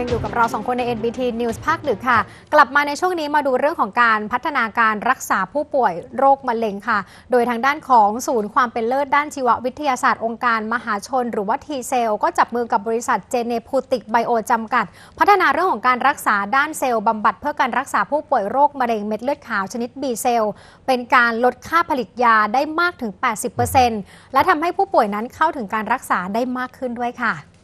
ยังอยู่กับเราสองคนใน NBT News ภาคดึกค่ะ กลับมาในช่วงนี้มาดูเรื่องของการพัฒนาการรักษาผู้ป่วยโรคมะเร็งค่ะ โดยทางด้านของศูนย์ความเป็นเลิศด้านชีววิทยาศาสตร์องค์การมหาชน หรือว่าทีเซลก็จับมือกับบริษัทเจเนพูติกไบโอจำกัด พัฒนาเรื่องของการรักษาด้านเซลล์บำบัดเพื่อการรักษาผู้ป่วยโรคมะเร็งเม็ดเลือดขาวชนิด B เซลล์เป็นการลดค่าผลิตยาได้มากถึง 80%และทำให้ผู้ป่วยนั้นเข้าถึงการรักษาได้มากขึ้นด้วยค่ะ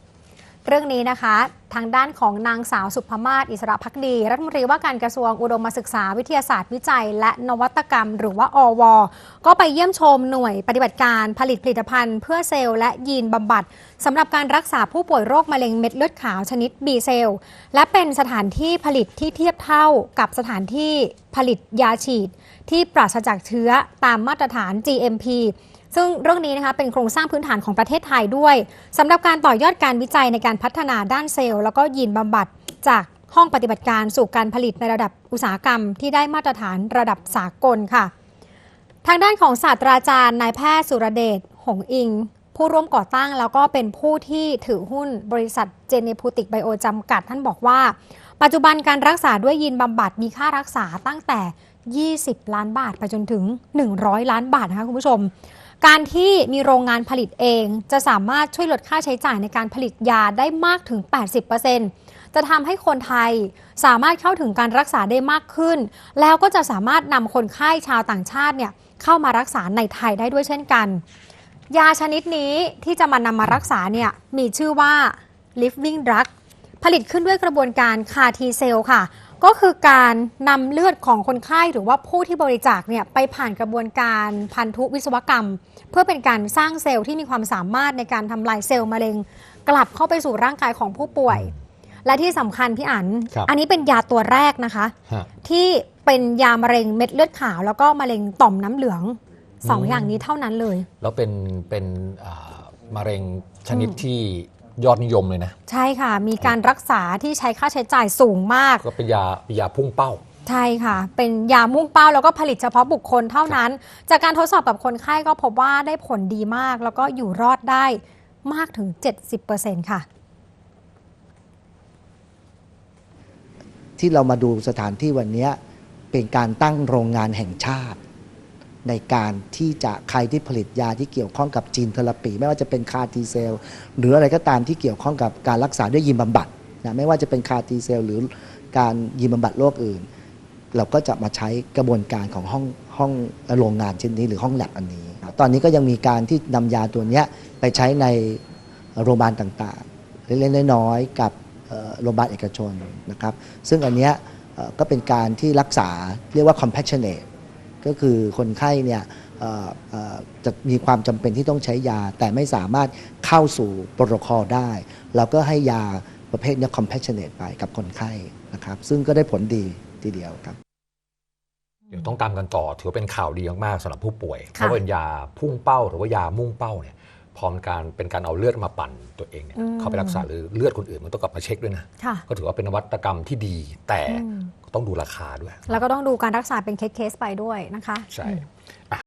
เรื่องนี้นะคะ ทางด้านของนางสาวสุภมาศอิสระพักดี รัฐมนตรีว่าการกระทรวงอุดมศึกษาวิทยาศาสตร์วิจัย และนวัตกรรม หรือว่าอว ก็ไปเยี่ยมชมหน่วยปฏิบัติการผลิตผลิตภัณฑ์ เพื่อเซลล์และยีนบำบัดสำหรับการรักษาผู้ป่วยโรคมะเร็งเม็ดเลือดขาวชนิด B เซลล์และเป็นสถานที่ผลิตที่เทียบเท่ากับสถานที่ผลิตยาฉีด ที่ปราศจากเชื้อตามมาตรฐาน GMP ซึ่งเรื่องนี้นะคะเป็นโครงสร้างพื้นฐานของประเทศไทยด้วยสำหรับการต่อยอดการวิจัยในการพัฒนาด้านเซลล์ แล้วก็ยีนบำบัดจากห้องปฏิบัติการสู่การผลิตในระดับอุตสาหกรรม ที่ได้มาตรฐานระดับสากลค่ะ ทางด้านของศาสตราจารย์นายแพทย์สุรเดชหงอิง ผู้ร่วมก่อตั้งแล้วก็เป็นผู้ที่ถือหุ้นบริษัทเจเนพูติกไบโอจำกัด ท่านบอกว่า ปัจจุบันการรักษาด้วยยีนบำบัดมีค่ารักษาตั้งแต่ 20 ล้านบาท ไปจนถึง 100 ล้านบาทนะคะคุณผู้ชม การที่มีโรงงานผลิตเองจะสามารถช่วยลดค่าใช้จ่ายในการผลิตยาได้มากถึง 80%จะทำให้คนไทยสามารถเข้าถึงการรักษาได้มากขึ้น แล้วก็จะสามารถนำคนไข้ชาวต่างชาติเนี่ยเข้ามารักษาในไทยได้ด้วยเช่นกัน ยาชนิดนี้ที่จะมานำมารักษาเนี่ยมีชื่อว่า living drug ผลิตขึ้นด้วยกระบวนการคาทีเซลค่ะ ก็คือการนำเลือดของคนไข้หรือว่าผู้ที่บริจาคเนี่ยไปผ่านกระบวนการพันธุวิศวกรรม เพื่อเป็นการสร้างเซลล์ที่มีความสามารถในการทำลายเซลล์มะเร็ง กลับเข้าไปสู่ร่างกายของผู้ป่วย และที่สำคัญพี่อันครับอันนี้เป็นยาตัวแรกนะคะ ฮะ ที่เป็นยามะเร็งเม็ดเลือดขาว แล้วก็มะเร็งต่อมน้ำเหลืองสองอืมอย่างนี้เท่านั้นเลย แล้วเป็นเป็นอ่ามะเร็งชนิดที่ ยอดนิยมเลยนะ ใช่ค่ะ มีการรักษาที่ใช้ค่าใช้จ่ายสูงมาก ก็เป็นยาเป็นยาพุ่งเป้า ใช่ค่ะ เป็นยามุ่งเป้าแล้วก็ผลิตเฉพาะบุคคลเท่านั้น จากการทดสอบกับคนไข้ก็พบว่าได้ผลดีมาก แล้วก็อยู่รอดได้มากถึง 70%ค่ะ ที่เรามาดูสถานที่วันนี้เป็นการตั้งโรงงานแห่งชาติ ในการที่จะใครที่ผลิตยาที่เกี่ยวข้องกับจีนเทอราปี ไม่ว่าจะเป็นคาร์ทีเซลหรืออะไรก็ตามที่เกี่ยวข้องกับการรักษาด้วยยิมบำบัดนะไม่ว่าจะเป็นคาร์ทีเซลหรือการยิมบำบัดโรคอื่น เราก็จะมาใช้กระบวนการของห้องห้องโรงงานเช่นนี้หรือห้องแลบอันนี้ ตอนนี้ก็ยังมีการที่นำยาตัวนี้ไปใช้ในโรงพยาบาลต่างๆ เล็กๆน้อยๆกับโรงพยาบาลเอกชนนะครับ ซึ่งอันเนี้ยก็เป็นการที่รักษาเรียกว่า compassionate ก็คือคนไข้เนี่ยเอ่อเอ่อจะมีความจำเป็นที่ต้องใช้ยา แต่ไม่สามารถเข้าสู่โปรโตคอลได้ เราก็ให้ยาประเภทเนี้ย compassionate ไปกับคนไข้นะครับ ซึ่งก็ได้ผลดีทีเดียวครับ เดี๋ยวต้องตามกันต่อ ถือว่าเป็นข่าวดีมากๆสำหรับผู้ป่วย เพค่ะราะเป็นยาพุ่งเป้า หรือว่ายามุ่งเป้าเนี่ยพอมันการเป็นการเอาเลือดมาปั่นตัวเองเนี่ยอืมเข้าไปรักษาหรือเลือดคนอื่นมันต้องกลับมาเช็คด้วยนะค่ะก็ถือว่าเป็นนวัตกรรมที่ดี แต่อืม ต้องดูราคาด้วย แล้วก็ต้องดูการรักษาเป็นเคสๆไปด้วยนะคะ ใช่